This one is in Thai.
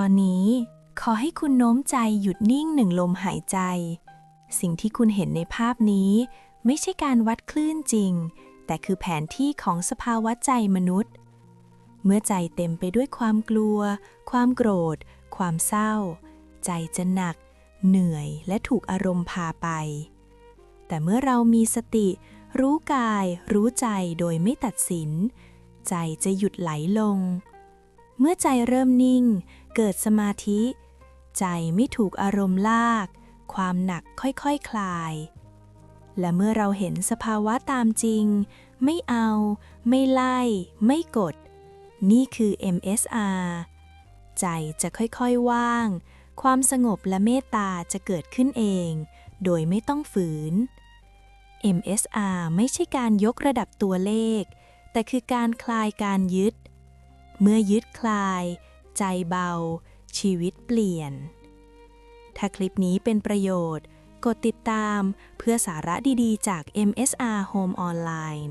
ตอนนี้ ขอให้คุณโน้มใจหยุดนิ่งหนึ่งลมหายใจ สิ่งที่คุณเห็นในภาพนี้ ไม่ใช่การวัดคลื่นจริง แต่คือแผนที่ของสภาวะใจมนุษย์ เมื่อใจเต็มไปด้วยความกลัว ความโกรธ ความเศร้า ใจจะหนัก เหนื่อยและถูกอารมณ์พาไป แต่เมื่อเรามีสติ รู้กาย รู้ใจโดยไม่ตัดสิน ใจจะหยุดไหลลงเมื่อใจเริ่มนิ่ง เกิดสมาธิ ใจไม่ถูกอารมณ์ลาก ความหนักค่อยๆคคลาย และเมื่อเราเห็นสภาวะตามจริง ไม่เอา ไม่ไล่ ไม่กด นี่คือ MSR ใจจะค่อยๆว่าง ความสงบและเมตตาจะเกิดขึ้นเอง โดยไม่ต้องฝืน MSR ไม่ใช่การยกระดับตัวเลข แต่คือการคลายการยึด เมื่อยึดคลาย ใจเบา ชีวิตเปลี่ยน ถ้าคลิปนี้เป็นประโยชน์ กดติดตามเพื่อสาระดีๆ จาก MSR Home Online